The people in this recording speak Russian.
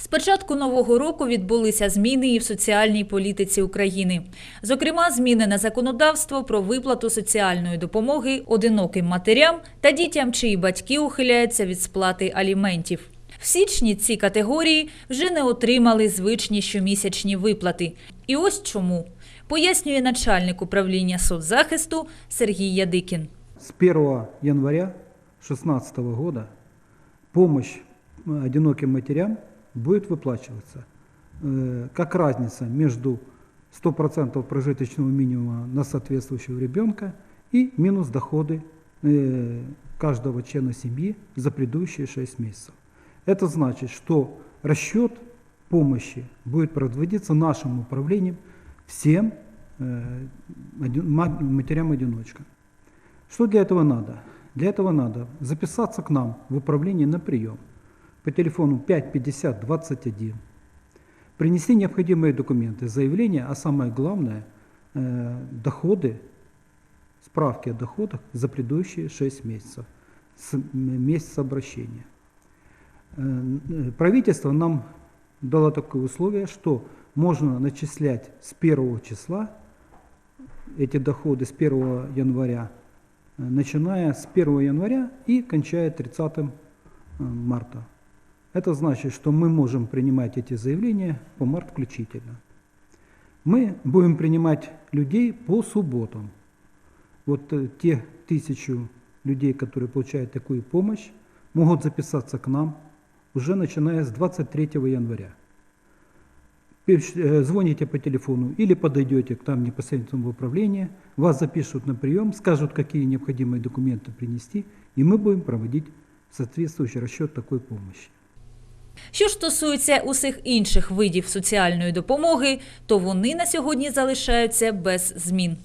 З початку нового року відбулися зміни і в соціальній політиці України. Зокрема, зміни на законодавство про виплату соціальної допомоги одиноким матерям та дітям, чиї батьки ухиляються від сплати аліментів. В січні ці категорії вже не отримали звичні щомісячні виплати. І ось чому пояснює начальник управління соцзахисту Сергій Ядикін. С 1 января 2016 года помощь э, одиноким матерям будет выплачиваться э, как разница между 100% прожиточного минимума на соответствующего ребенка и минус доходы э, каждого члена семьи за предыдущие 6 месяцев. Это значит, что расчет помощи будет производиться нашим управлением всем э, один- ма- матерям-одиночкам. Что для этого надо? Для этого надо записаться к нам в управление на прием по телефону 550 21, принести необходимые документы, заявление, а самое главное, э, доходы, справки о доходах за предыдущие 6 месяцев, с месяца обращения. Э, Правительство нам дало такое условие, что можно начислять с 1 числа эти доходы с 1 января, э, начиная с 1 января и кончая 30 э, марта. Это значит, что мы можем принимать эти заявления по март включительно. Мы будем принимать людей по субботам. Вот э, те тысячу людей, которые получают такую помощь, могут записаться к нам уже начиная с 23 января. Э, Звоните по телефону или подойдете к там непосредственно в управление, вас запишут на прием, скажут, какие необходимые документы принести, и мы будем проводить соответствующий расчет такой помощи. Що ж стосується усіх інших видів соціальної допомоги, то вони на сьогодні залишаються без змін.